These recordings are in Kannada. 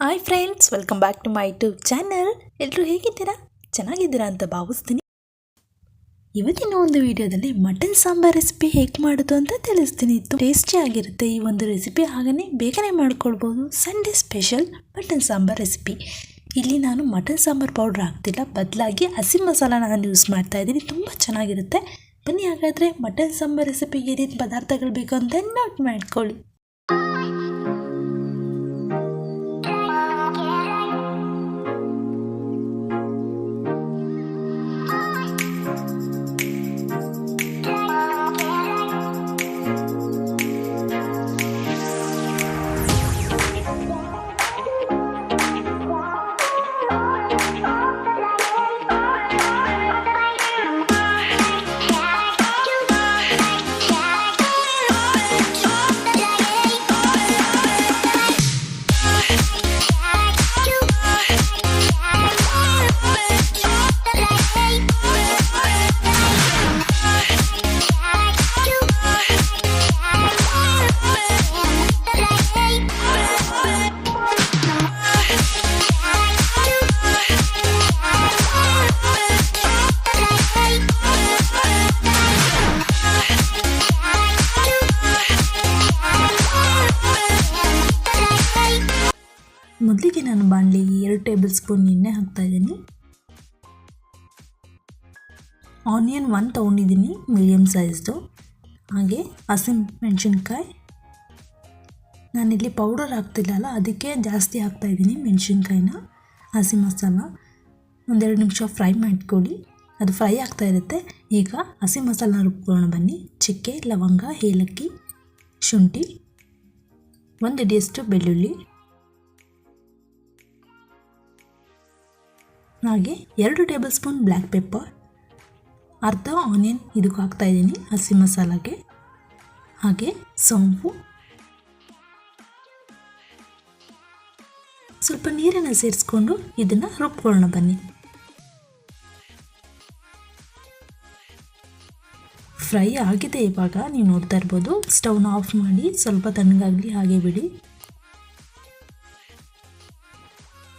Hi friends welcome back to my YouTube channel ಎಲ್ಲರೂ ಹೇಗಿದ್ದೀರಾ? ಚೆನ್ನಾಗಿದ್ದೀರಾ ಅಂತ ಭಾವಿಸ್ತೀನಿ. ಇವತ್ತಿನ ಒಂದು ವಿಡಿಯೋದಲ್ಲಿ ಮಟನ್ ಸಾಂಬಾರ್ ರೆಸಿಪಿ ಹೇಗೆ ಮಾಡೋದು ಅಂತ ತಿಳಿಸ್ತೀನಿ. ಟೇಸ್ಟಿ ಟೇಸ್ಟಿಯಾಗಿರುತ್ತೆ ಈ ಒಂದು ರೆಸಿಪಿ ಹಾಗೆಯೇ ಬೇಗನೆ ಮಾಡ್ಕೊಳ್ಬೋದು. Sunday special mutton sambar recipe ಇಲ್ಲಿ ನಾನು ಮಟನ್ ಸಾಂಬಾರ್ ಪೌಡ್ರ್ ಹಾಕ್ತಿಲ್ಲ. ಬದಲಾಗಿ ಹಸಿ ಮಸಾಲ ನಾನು ಯೂಸ್ ಮಾಡ್ತಾ ಇದ್ದೀನಿ. ತುಂಬ ಚೆನ್ನಾಗಿರುತ್ತೆ. ಬನ್ನಿ ಹಾಗಾದರೆ ಮಟನ್ ಸಾಂಬಾರ್ ರೆಸಿಪಿಗೆ ಏನೇನು ಪದಾರ್ಥಗಳು ಬೇಕು ಅಂತ ನೋಟ್ ಮಾಡ್ಕೊಳ್ಳಿ. ಎರಡು ಟೇಬಲ್ ಸ್ಪೂನ್ ಎಣ್ಣೆ ಹಾಕ್ತಾ ಇದ್ದೀನಿ. ಆನಿಯನ್ ಒನ್ ತೊಗೊಂಡಿದ್ದೀನಿ ಮೀಡಿಯಮ್ ಸೈಜ್ದು ಹಾಗೆ ಹಸಿಮೆಣ್ಸಿನ್ಕಾಯಿ ನಾನಿಲ್ಲಿ ಪೌಡರ್ ಹಾಕ್ತಿಲ್ಲಲ್ಲ, ಅದಕ್ಕೆ ಜಾಸ್ತಿ ಹಾಕ್ತಾಯಿದ್ದೀನಿ ಮೆಣಸಿನ್ಕಾಯಿನ, ಹಸಿ ಮಸಾಲ. ಒಂದೆರಡು ನಿಮಿಷ ಫ್ರೈ ಮಾಡ್ಕೊಳ್ಳಿ. ಅದು ಫ್ರೈ ಆಗ್ತಾ ಇರುತ್ತೆ. ಈಗ ಹಸಿ ಮಸಾಲ ರುಬ್ಕೊಳ್ಳೋಣ ಬನ್ನಿ. ಚಿಕ್ಕೆ, ಲವಂಗ, ಏಲಕ್ಕಿ, ಶುಂಠಿ, ಒಂದು ಇಡಿಯಷ್ಟು ಬೆಳ್ಳುಳ್ಳಿ. ಹಾಗೆ ಎರಡು ಟೇಬಲ್ ಸ್ಪೂನ್ ಬ್ಲ್ಯಾಕ್ ಪೆಪ್ಪರ್, ಅರ್ಧ ಆನಿಯನ್ ಇದಕ್ಕೆ ಹಾಕ್ತಾ ಇದ್ದೀನಿ ಹಸಿ ಮಸಾಲಾಗೆ. ಹಾಗೆ ಸೋಂಪು. ಸ್ವಲ್ಪ ನೀರನ್ನು ಸೇರಿಸ್ಕೊಂಡು ಇದನ್ನು ರುಬ್ಕೊಳ್ಳೋಣ ಬನ್ನಿ. ಫ್ರೈ ಆಗಿದೆ ಇವಾಗ, ನೀವು ನೋಡ್ತಾ ಇರ್ಬೋದು. ಸ್ಟವ್ನ ಆಫ್ ಮಾಡಿ ಸ್ವಲ್ಪ ತಣ್ಣಗಾಗಲಿ ಹಾಗೆ ಬಿಡಿ.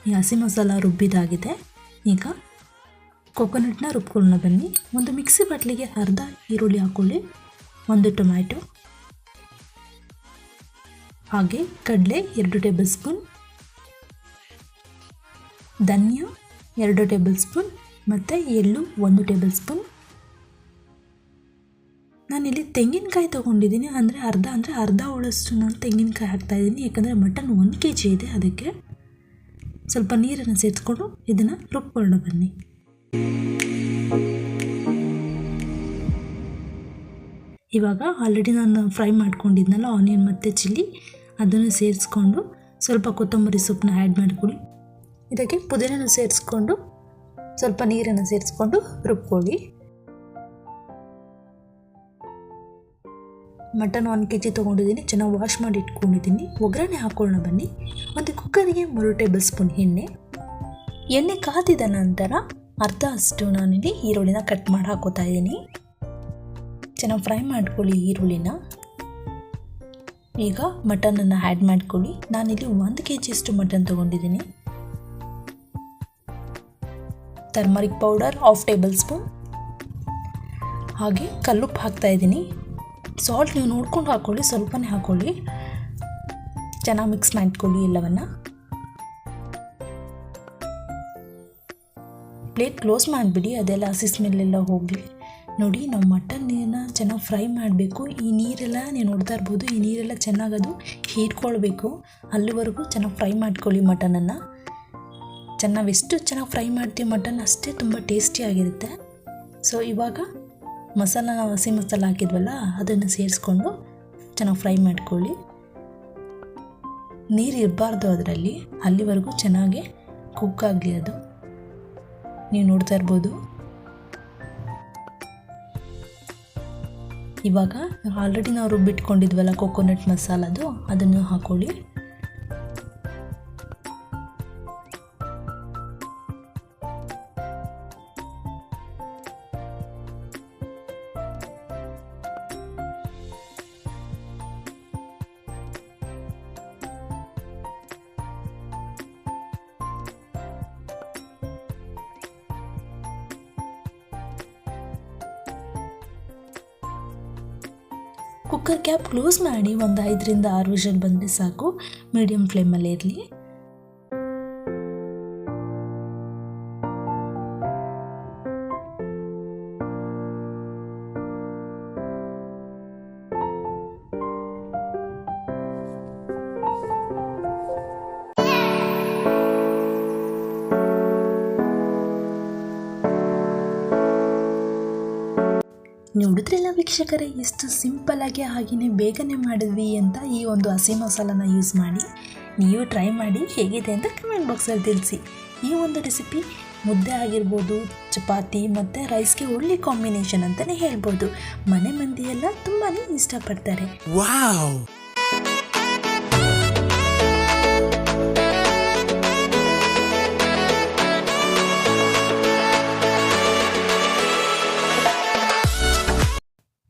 ಈ ಹಸಿ ಮಸಾಲ ರುಬ್ಬಿದಾಗಿದೆ. ಈಗ ಕೊಕೊನಟ್ನ ರುಬ್ಕೊಳ್ಳೋಣ ಬನ್ನಿ. ಒಂದು ಮಿಕ್ಸಿ ಬಾಟ್ಲಿಗೆ ಅರ್ಧ ಈರುಳ್ಳಿ ಹಾಕ್ಕೊಳ್ಳಿ. ಒಂದು ಟೊಮ್ಯಾಟೊ. ಹಾಗೆ ಕಡಲೆ ಎರಡು ಟೇಬಲ್ ಸ್ಪೂನ್. ಧನಿಯಾ ಎರಡು ಟೇಬಲ್ ಸ್ಪೂನ್. ಮತ್ತು ಎಳ್ಳು ಒಂದು ಟೇಬಲ್ ಸ್ಪೂನ್. ನಾನಿಲ್ಲಿ ತೆಂಗಿನಕಾಯಿ ತೊಗೊಂಡಿದ್ದೀನಿ. ಅಂದರೆ ಅರ್ಧ ಅಂದರೆ ಅರ್ಧ ಉಳಷ್ಟು ನಾನು ತೆಂಗಿನಕಾಯಿ ಹಾಕ್ತಾಯಿದ್ದೀನಿ ಯಾಕಂದರೆ ಮಟನ್ ಒಂದು ಕೆ ಜಿ ಇದೆ ಅದಕ್ಕೆ. ಸ್ವಲ್ಪ ನೀರನ್ನು ಸೇರಿಸ್ಕೊಂಡು ಇದನ್ನು ರುಬ್ಕೊಳ್ಳೋಣ ಬನ್ನಿ. ಇವಾಗ ಆಲ್ರೆಡಿ ನಾನು ಫ್ರೈ ಮಾಡ್ಕೊಂಡಿದ್ನಲ್ಲ ಆನಿಯನ್ ಮತ್ತು ಚಿಲ್ಲಿ ಅದನ್ನು ಸೇರಿಸ್ಕೊಂಡು ಸ್ವಲ್ಪ ಕೊತ್ತಂಬರಿ ಸೊಪ್ಪನ್ನ ಆ್ಯಡ್ ಮಾಡ್ಕೊಳ್ಳಿ. ಇದಕ್ಕೆ ಪುದೀನ ಸೇರಿಸ್ಕೊಂಡು ಸ್ವಲ್ಪ ನೀರನ್ನು ಸೇರಿಸ್ಕೊಂಡು ರುಬ್ಕೊಳ್ಳಿ. ಮಟನ್ ಒನ್ ಕೆ ಜಿ ತೊಗೊಂಡಿದ್ದೀನಿ. ಚೆನ್ನಾಗಿ ವಾಶ್ ಮಾಡಿ ಇಟ್ಕೊಂಡಿದ್ದೀನಿ. ಒಗ್ಗರಣೆ ಹಾಕೊಳ್ಳೋಣ ಬನ್ನಿ. ಒಂದು ಕುಕ್ಕರಿಗೆ ಮೂರು ಟೇಬಲ್ ಸ್ಪೂನ್ ಎಣ್ಣೆ. ಎಣ್ಣೆ ಕಾದಿದ ನಂತರ ಅರ್ಧ ಅಷ್ಟು ನಾನಿಲ್ಲಿ ಈರುಳ್ಳಿನ ಕಟ್ ಮಾಡಿ ಹಾಕೋತಾ ಇದ್ದೀನಿ. ಚೆನ್ನಾಗಿ ಫ್ರೈ ಮಾಡ್ಕೊಳ್ಳಿ ಈರುಳ್ಳಿನ. ಈಗ ಮಟನನ್ನು ಆ್ಯಡ್ ಮಾಡ್ಕೊಳ್ಳಿ. ನಾನಿಲ್ಲಿ ಒಂದು ಕೆ ಜಿಯಷ್ಟು ಮಟನ್ ತೊಗೊಂಡಿದ್ದೀನಿ. Turmeric powder half tablespoon ಹಾಗೆ ಕಲ್ಲುಪ್ಪು ಹಾಕ್ತಾ ಇದ್ದೀನಿ. ಸಾಲ್ಟ್ ನೀವು ನೋಡ್ಕೊಂಡು ಹಾಕ್ಕೊಳ್ಳಿ ಸ್ವಲ್ಪನೇ ಹಾಕ್ಕೊಳ್ಳಿ ಚೆನ್ನಾಗಿ ಮಿಕ್ಸ್ ಮಾಡ್ಕೊಳ್ಳಿ ಎಲ್ಲವನ್ನು. ಪ್ಲೇಟ್ ಕ್ಲೋಸ್ ಮಾಡಿಬಿಡಿ, ಅದೆಲ್ಲ ಹಸಿ ಸ್ಮೆಲ್ಲೆಲ್ಲ ಹೋಗಲಿ. ನೋಡಿ, ನಾವು ಮಟನ್ನ ಚೆನ್ನಾಗಿ ಫ್ರೈ ಮಾಡಬೇಕು. ಈ ನೀರೆಲ್ಲ ನೀವು ನೋಡ್ತಾ ಇರ್ಬೋದು, ಈ ನೀರೆಲ್ಲ ಚೆನ್ನಾಗಿ ಅದು ಹೀರ್ಕೊಳ್ಬೇಕು. ಅಲ್ಲಿವರೆಗೂ ಚೆನ್ನಾಗಿ ಫ್ರೈ ಮಾಡ್ಕೊಳ್ಳಿ ಮಟನನ್ನು ಚೆನ್ನಾಗಿ, ಎಷ್ಟು ಚೆನ್ನಾಗಿ ಫ್ರೈ ಮಾಡ್ತೀವಿ ಮಟನ್ ಅಷ್ಟೇ ತುಂಬ ಟೇಸ್ಟಿಯಾಗಿರುತ್ತೆ ಸೊ ಇವಾಗ ಮಸಾಲ ನಾವು ಹಸಿ ಮಸಾಲ ಹಾಕಿದ್ವಲ್ಲ, ಅದನ್ನು ಸೇರಿಸ್ಕೊಂಡು ಚೆನ್ನಾಗಿ ಫ್ರೈ ಮಾಡ್ಕೊಳ್ಳಿ. ನೀರು ಇರಬಾರ್ದು ಅದರಲ್ಲಿ, ಅಲ್ಲಿವರೆಗೂ ಚೆನ್ನಾಗಿ ಕುಕ್ ಆಗಲಿ ಅದು. ನೀವು ನೋಡ್ತಾ ಇರ್ಬೋದು. ಇವಾಗ ಆಲ್ರೆಡಿ ನಾವು ರುಬ್ಬಿಟ್ಕೊಂಡಿದ್ವಲ್ಲ ಕೊಕೊನಟ್ ಮಸಾಲದು, ಅದನ್ನು ಹಾಕೊಳ್ಳಿ. ಕುಕ್ಕರ್ ಕ್ಯಾಪ್ ಕ್ಲೋಸ್ ಮಾಡಿ ಒಂದು ಐದರಿಂದ ಆರು ವಿಷಲ್ ಬಂದರೆ ಸಾಕು. ಮೀಡಿಯಮ್ ಫ್ಲೇಮಲ್ಲಿ ಇರಲಿ. ನೋಡಿದ್ರಲ್ಲ ವೀಕ್ಷಕರೇ, ಎಷ್ಟು ಆಗಿ ಹಾಗೆಯೇ ಬೇಗನೆ ಮಾಡಿದ್ವಿ ಅಂತ ಈ ಒಂದು ಹಸಿ ಮಸಾಲನ ಯೂಸ್ ಮಾಡಿ, ನೀವು ಟ್ರೈ ಮಾಡಿ ಹೇಗಿದೆ ಅಂತ ಕಮೆಂಟ್ ಬಾಕ್ಸಲ್ಲಿ ತಿಳಿಸಿ. ಈ ಒಂದು ರೆಸಿಪಿ ಮುದ್ದೆ ಆಗಿರ್ಬೋದು, ಚಪಾತಿ ಮತ್ತು ರೈಸ್ಗೆ ಒಳ್ಳೆ ಕಾಂಬಿನೇಷನ್ ಅಂತಲೇ ಹೇಳ್ಬೋದು. ಮನೆ ಮಂದಿಯೆಲ್ಲ ತುಂಬಾ ಇಷ್ಟಪಡ್ತಾರೆ. Wow!